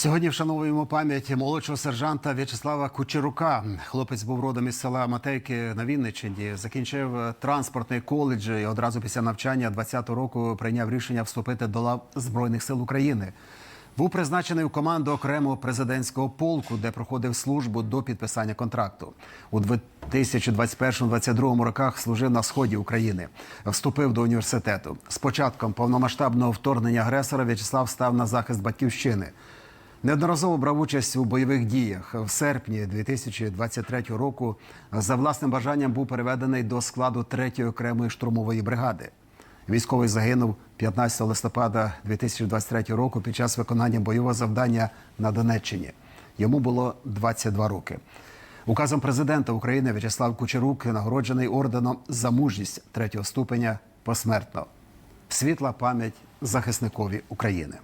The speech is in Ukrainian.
Сьогодні вшановуємо пам'ять молодшого сержанта В'ячеслава Кучерука. Хлопець був родом із села Матейки на Вінниччині. Закінчив транспортний коледж і одразу після навчання 20-го року прийняв рішення вступити до лав Збройних сил України. Був призначений у команду окремого президентського полку, де проходив службу до підписання контракту. У 2021-2022 роках служив на сході України. Вступив до університету. З початком повномасштабного вторгнення агресора В'ячеслав став на захист батьківщини. Неодноразово брав участь у бойових діях. В серпні 2023 року за власним бажанням був переведений до складу 3-ї окремої штурмової бригади. Військовий загинув 15 листопада 2023 року під час виконання бойового завдання на Донеччині. Йому було 22 роки. Указом президента України В'ячеслав Кучерук нагороджений орденом за мужність третього ступеня посмертно. Світла пам'ять захисникові України.